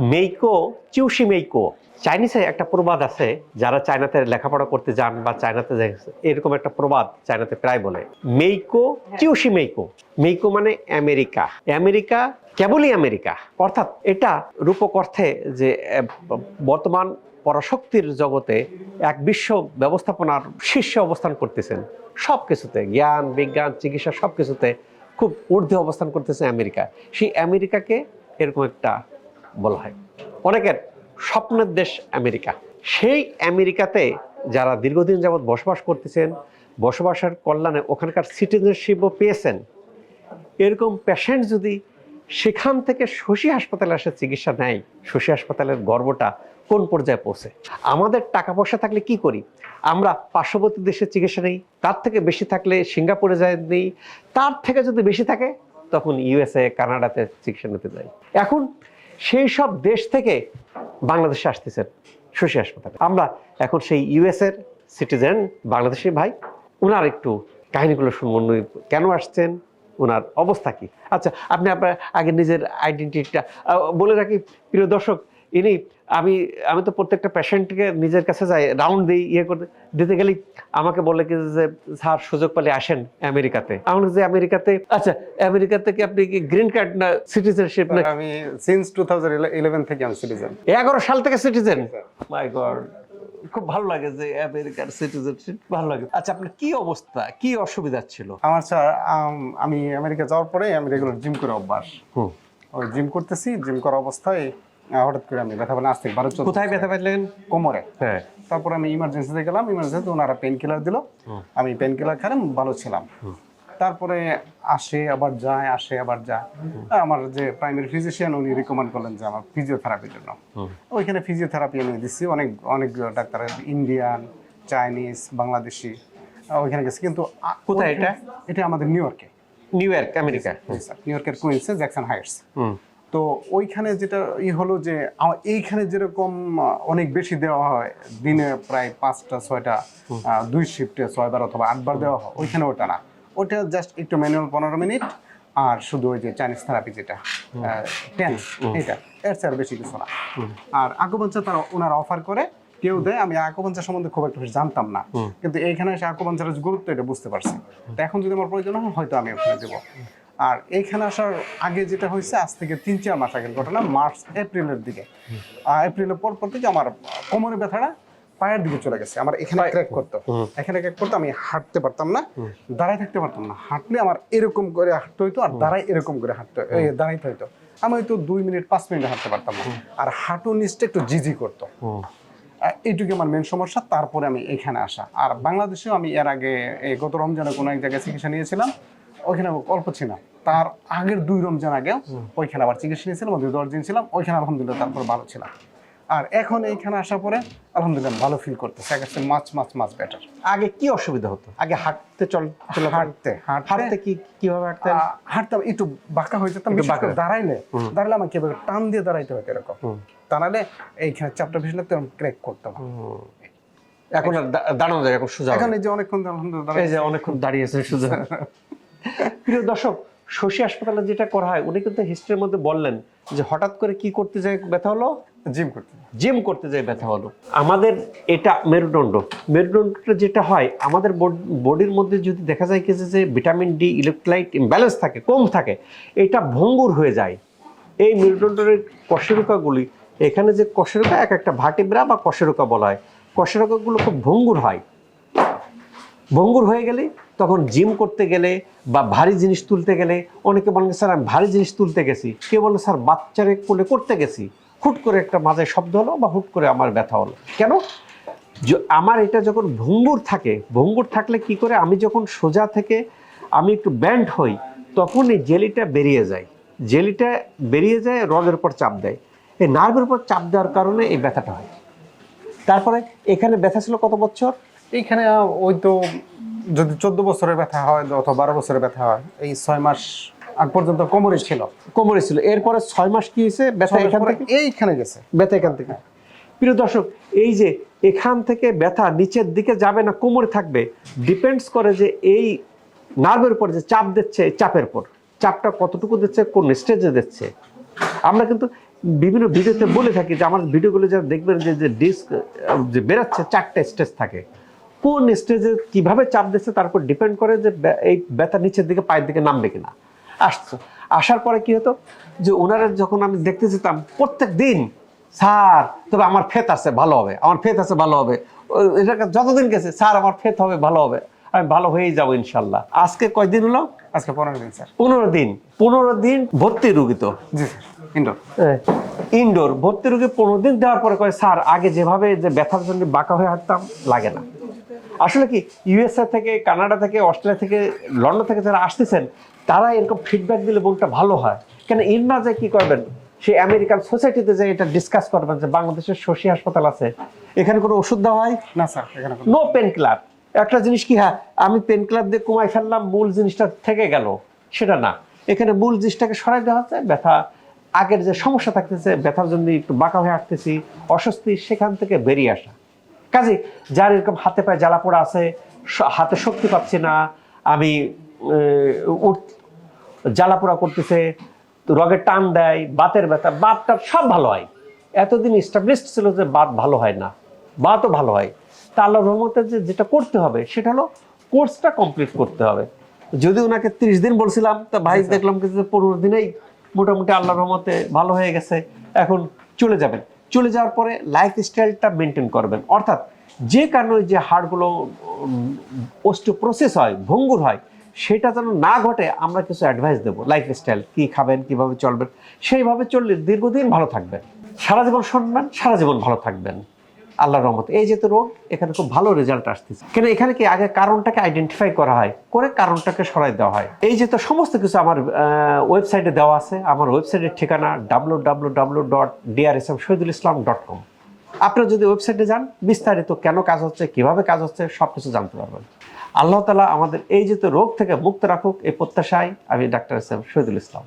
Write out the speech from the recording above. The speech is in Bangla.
মেইকো, চিউশি মেইকো। চাইনিজে একটা প্রবাদ আছে, যারা চায়নাতে লেখাপড়া করতে যান বা চায়নাতে এরকম একটা প্রবাদ চায়নাতে প্রায় বলে। মেইকো, চিউশি মেইকো। মেইকো মানে আমেরিকা। আমেরিকা, কেবলই আমেরিকা। অর্থাৎ এটা রূপক অর্থে যে বর্তমান পরাশক্তির জগতে এক বিশ্ব ব্যবস্থাপনার শীর্ষে অবস্থান করতেছেন। সব কিছুতে জ্ঞান, বিজ্ঞান, চিকিৎসা সব কিছুতে খুব ঊর্ধ্বে অবস্থান করতেছে আমেরিকা। সেই আমেরিকাকে এরকম একটা বলা হয়। অনেকের স্বপ্নের দেশ আমেরিকা। সেই আমেরিকাতে যারা দীর্ঘদিন যাবৎ বসবাস করতেছেন, বসবাসের কল্যাণে ওখানকার সিটিজেনশিপও পেয়েছেন, এরকম পেশেন্ট যদি সেখান থেকে শশী হাসপাতালে আসে, চিকিৎসা নেয়, শশী হাসপাতালের গর্বটা কোন পর্যায়ে পৌঁছে? আমাদের টাকা পয়সা থাকলে কি করি? আমরা পার্শ্ববর্তী দেশে চিকিৎসা নেই, তার থেকে বেশি থাকলে সিঙ্গাপুরে যায় নেই, তার থেকে যদি বেশি থাকে, তখন ইউএসএ, কানাডাতে চিকিৎসা নিতে যাই। এখন সেই সব দেশ থেকে বাংলাদেশে আসতেছেন শশী হাসপাতালে। আমরা এখন সেই ইউএসএর সিটিজেন বাংলাদেশি ভাই ওনার একটু কাহিনীগুলো শুনব। কেন আসছেন? ওনার অবস্থা কি? আচ্ছা আপনি আপনার আগে নিজের আইডেন্টিটিটা বলে রাখি, প্রিয় দর্শক, ইনি, আমি আমি তো প্রত্যেকটা পেশেন্টকে নিজের কাছে যাই রাউন্ড দিই ইয়ে করতে দিতে গেলেই আমাকে বলে কি যে স্যার সুযোগ পেলে আসেন আমেরিকাতে। আমরা যে আমেরিকাতে? আচ্ছা আমেরিকাতে কি আপনি কি গ্রিন কার্ড না সিটিজেনশিপ না? আমি সিন্স টু থাউজেন্ড ইলেভেন থেকে আমি সিটিজেন এগারো সাল থেকে সিটিজেন মাই গড খুব ভালো লাগে যে আমেরিকার সিটিজেনশিপ ভালো লাগে। আচ্ছা আপনার কি অবস্থা? কি অসুবিধা ছিল? আমার স্যার আম, আমি আমেরিকা যাওয়ার পরে আমি রেগুলার জিম করে অভ্যাস। হুম। ওই জিম করতেছি জিম করা অবস্থায় হঠাৎ করে আমি ব্যথা পেলাম আজ থেকে বারো কোথায় ব্যথা পেলেন? কোমরে। হ্যাঁ। তারপর আমি ইমার্জেন্সিতে গেলাম ইমার্জেন্সিতে ওনারা পেন কিলার দিল আমি পেন কিলার খেলাম ভালো ছিলাম। তারপরে আসে আবার যায় আসে আবার যায়। আমার যে প্রাইমারি ফিজিশিয়ান উনি রিকমেন্ড করলেন যে আমার ফিজিওথেরাপির জন্য। ওইখানে ফিজিওথেরাপি আমি দিচ্ছি। অনেক অনেক ডাক্তার ইন্ডিয়ান চাইনিজ বাংলাদেশি ওইখানে গেছি। কিন্তু কোথায় এটা? এটা আমাদের নিউ ইয়র্কে নিউ ইয়র্ক আমেরিকা নিউ ইয়র্কের কুইন্সে জ্যাকসন হাইটস তো ওইখানে যেটা ই হলো যে এইখানে যেরকম অনেক বেশি দেওয়া হয় দিনে প্রায় পাঁচটা ছয়টা দুই শিফটে ছয়বার অথবা আটবার দেওয়া হয় ওইখানে ওটা না। ওটা জাস্ট একটু ম্যানুয়াল পনেরো মিনিট আর শুধু ওই যে চাইনিজ থেরাপি যেটা টেন এটা এর চেয়ে বেশি কিছু না। আর আকুপাঞ্চার তারা ওনারা অফার করে কেউ দেয় আমি আকুপাঞ্চার সম্বন্ধে খুব একটা বেশি জানতাম না। কিন্তু এইখানে এসে আকুপাঞ্চারের গুরুত্ব এটা বুঝতে পারছি। তো এখন যদি আমার প্রয়োজন হয় হয়তো আমি ওখানে দেবো। আর এইখানে আসার আগে যেটা হয়েছে আজ থেকে তিন চার মাস আগের ঘটনা মার্চ এপ্রিলের দিকে। এপ্রিলের পর পর থেকে আমার কোমরের ব্যথাটা পায়ের দিকে চলে গেছে। আমার এখানে ক্র্যাক করতো। এখানে ক্র্যাক করতো আমি হাঁটতে পারতাম না দাঁড়ায় থাকতে পারতাম না। হাঁটলে আমার এরকম করে হাঁটতে হইতো আর দাঁড়ায় এরকম করে হাঁটতে দাঁড়াইতে হইতো। আমি হয়তো দুই মিনিট পাঁচ মিনিট হাঁটতে পারতাম না। আর হাঁটু নিচটা একটু জিজি করতো। এইটুকু আমার মেন সমস্যা। তারপরে আমি এখানে আসা। আর বাংলাদেশেও আমি এর আগে গত রমজানে কোনো এক জায়গায় চিকিৎসা নিয়েছিলাম। ওইখানে অল্প ছিলাম। তার আগের দুই রমজান আগেও ওইখানে আবার চিকিৎসা নিয়েছিলাম দশ দিন ছিলাম ওইখানে আলহামদুলিল্লাহ তারপর ভালো ছিলাম। আর এখন এইখানে আসার পরে আলহামদুলিল্লাহ ভালো ফিল করতেছে একেবারে মাছ মাছ মাছ বেটার আগে কি অসুবিধা হতো? আগে হাঁটতে চল হাঁটতে হাঁটতে? হাঁটতে কি কীভাবে হাঁটতেন আহ, হাঁটতাম একটু বাঁকা হয়ে যেতাম। দাঁড়াইলে দাঁড়ালে আমাকে টান দিয়ে দাঁড়াইতে হতো এরকম। নাহলে এইখানে চাপটা বেশি লাগতো ক্র্যাক করতাম। এখন দাঁড়ানো যায় এখন সোজা এখন এই যে অনেকক্ষণ আলহামদুলিল্লাহ এই যে অনেকক্ষণ দাঁড়িয়েছে সোজা। প্রিয় দর্শক শশী হাসপাতালে যেটা করা হয় উনি কিন্তু হিস্ট্রির মধ্যে বললেন যে হঠাৎ করে কি করতে যায় ব্যথা হলো? জিম করতে জিম করতে যাই ব্যথা হলো। আমাদের এটা মেরুদণ্ড। মেরুদণ্ডটা যেটা হয় আমাদের বডির মধ্যে যদি দেখা যায় কি যে- যে ভিটামিন ডি ইলেকট্রোলাইট ইমব্যালেন্স থাকে কম থাকে এটা ভঙ্গুর হয়ে যায়। এই মেরুদণ্ডের কশেরুকাগুলি এখানে যে কশেরুকা এক একটা ভাটিব্রা বা কশেরুকা বলা হয় কশেরুকাগুলো খুব ভঙ্গুর হয়। ভঙ্গুর হয়ে গেলে, তখন জিম করতে গেলে বা ভারী জিনিস তুলতে গেলে অনেকে বলেন, স্যার, আমি ভারী জিনিস তুলতে গেছি। কেউ বলে, স্যার, বাচ্চারে কোলে করতে গেছি। হুট করে একটা মাঝে শব্দ হলো বা হুট করে আমার ব্যথা হলো। কেন? আমার এটা যখন ভঙ্গুর থাকে, ভঙ্গুর থাকলে কি করে? আমি যখন সোজা থেকে আমি একটু ব্যান্ড হই, তখন এই জেলিটা বেরিয়ে যায়। জেলিটা বেরিয়ে যায়, রগের উপর চাপ দেয়। এই নার্ভের উপর চাপ দেওয়ার কারণে এই ব্যথাটা হয়। তারপরে এখানে ব্যথা ছিল কত বছর? এইখানে ওই তো যদি চোদ্দ বছরের ব্যথা হয় অথবা বারো বছরের ব্যথা হয় এই ছয় মাস আগ পর্যন্ত কোমরে ছিল। কোমরে ছিল। এরপরে ছয় মাস কি হয়েছে? ব্যথা এখান থেকে? এইখানে গেছে। ব্যথা এখান থেকে। প্রিয় দর্শক এই যে এখান থেকে ব্যথা নিচের দিকে যাবে না কোমরে থাকবে ডিপেন্ডস করে যে এই নার্ভের উপর যে চাপ দিচ্ছে চাপের উপর। চাপটা কতটুকু দিচ্ছে কোন স্টেজে দিচ্ছে। আমরা কিন্তু বিভিন্ন ভিডিওতে বলে থাকি যে আমার ভিডিওগুলো যারা দেখবেন যে যে ডিস্ক যে বেরোচ্ছে চারটে স্টেজ থাকে। কোন স্টেজে কীভাবে চাপ দিচ্ছে তার উপর ডিপেন্ড করে যে এই ব্যথা নিচের দিকে পায়ের দিকে নামবে কিনা। আসতো আসার পরে কি হতো? যে ওনারা যখন আমি দেখতে যেতাম প্রত্যেক দিন স্যার তবে আমার ফেত আছে ভালো হবে আমার ফেত আছে ভালো হবে। এটা যতদিন গেছে স্যার আমার ফেত হবে ভালো হবে আমি ভালো হয়েই যাব ইনশাল্লাহ আজকে কয়দিন হলো? আজকে পনেরো দিন স্যার। পনেরো দিন। পনেরো দিন ভর্তি রুগী তো। জি ইনডোর ইনডোর ভর্তি রোগে পনেরো দিন দেওয়ার পরে কয় স্যার আগে যেভাবে যে ব্যথার জন্য বাঁকা হয়ে হাঁটতাম লাগে না। আসলে কি ইউএসএ থেকে কানাডা থেকে অস্ট্রেলিয়া থেকে লন্ডন থেকে যারা আসতেছেন তারা এরকম ফিডব্যাক দিলে মনটা ভালো হয়। কেন এর না যে কি করবেন? সে আমেরিকান সোসাইটিতে যে এটা ডিসকাস করবেন যে বাংলাদেশের শশী হাসপাতাল আছে এখানে কোনো ওষুধ দেওয়া হয়? না স্যার এখানে নো পেন কিলার একটা জিনিস কি হ্যাঁ আমি পেন কিলার দিয়ে কমাই ফেললাম মূল জিনিসটা থেকে গেল। সেটা না। এখানে মূল জিনিসটাকে সরাই দেওয়া হচ্ছে ব্যথা। আগের যে সমস্যা থাকতেছে ব্যথার জন্য একটু বাঁকা হয়ে আসতেছি অস্বস্তি সেখান থেকে বেরিয়ে আসা। কাজে যার এরকম হাতে পায়ে জ্বালা পোড়া আছে হাতে শক্তি পাচ্ছি না আমি উঠ জ্বালা পোড়া করতেছে রগের টান দেয় বাতের ব্যথা বাতটা সব ভালো হয়। এতদিন স্টাবলিশড ছিল যে বাত ভালো হয় না বাতও ভালো হয়। তা আল্লাহ রহমতে যে যেটা করতে হবে সেটা হলো কোর্সটা কমপ্লিট করতে হবে। যদি ওনাকে ত্রিশ দিন বলছিলাম তা ভাই দেখলাম কি যে পনেরো দিনেই মোটামুটি আল্লাহ রহমতে ভালো হয়ে গেছে এখন চলে যাবেন। চলে যাওয়ার পরে লাইফ স্টাইলটা মেনটেন করবেন। অর্থাৎ যে কারণে যে হাড়গুলো প্রসেস হয়, ভঙ্গুর হয়, সেটা যেন না ঘটে, আমরা কিছু অ্যাডভাইস দেবো। লাইফ স্টাইল কী খাবেন, কীভাবে চলবেন, সেইভাবে চললে দীর্ঘদিন ভালো থাকবেন। সারা জীবন শুনবেন, সারা জীবন ভালো থাকবেন। আল্লাহর রহমত। এই যেহেতু রোগ, এখানে খুব ভালো রেজাল্ট আসতেছে। কেন এখানে কি আগে কারণটাকে আইডেন্টিফাই করা হয়? করে কারণটাকে সরাই দেওয়া হয়। এই যে তো সমস্ত কিছু আমার ওয়েবসাইটে দেওয়া আছে। আমার ওয়েবসাইটের ঠিকানা W W W dot DRSM Shahidul Islam dot com আপনারা যদি ওয়েবসাইটে যান, বিস্তারিত কেন কাজ হচ্ছে, কীভাবে কাজ হচ্ছে সব কিছু জানতে পারবেন। আল্লাহ তালা আমাদের এই যে তো রোগ থেকে মুক্ত রাখুক, এই প্রত্যাশায় আমি doctor S M Shahidul Islam.